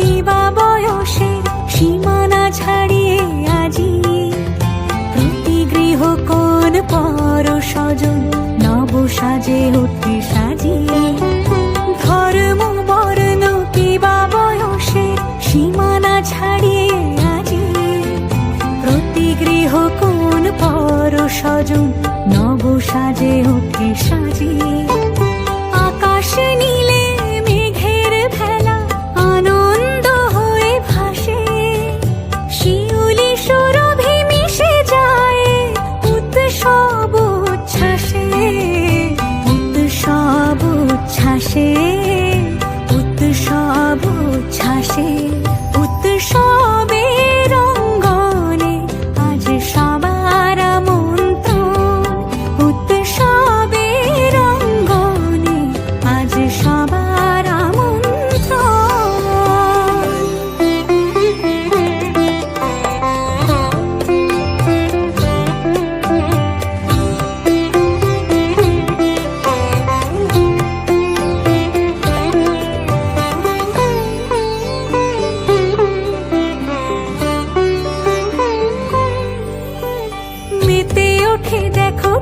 কিবা বয়সের সীমানা ছাড়িয়ে আজি। প্রতি গৃহ কোন পর স্বজন নব সাজে উঠে সাজিয়ে ধর্ম, বর্ণ কিবা বয়সের সীমানা ছাড়িয়ে আজি। প্রতি গৃহ কোন পর স্বজন নব সাজে উঠে সাজিয়ে 시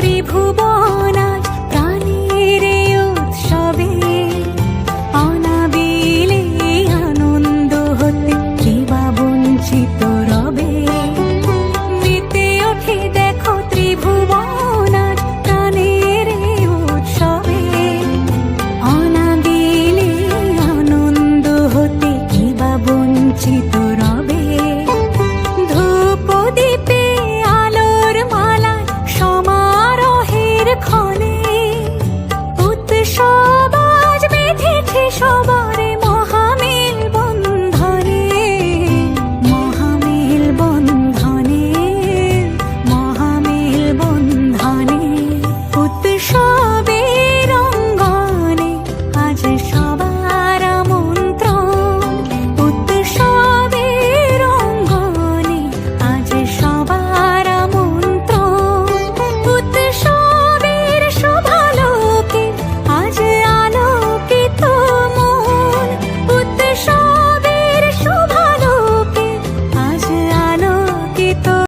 দেখো ত্রিভুবন আজ উৎসবে অনাবিলে আনন্দ হতে কিবা বঞ্চিত রবে। ওঠে দেখো ত্রিভুবন আজ প্রাণের উৎসবে। অনাবিলে আনন্দ হতে বঞ্চিত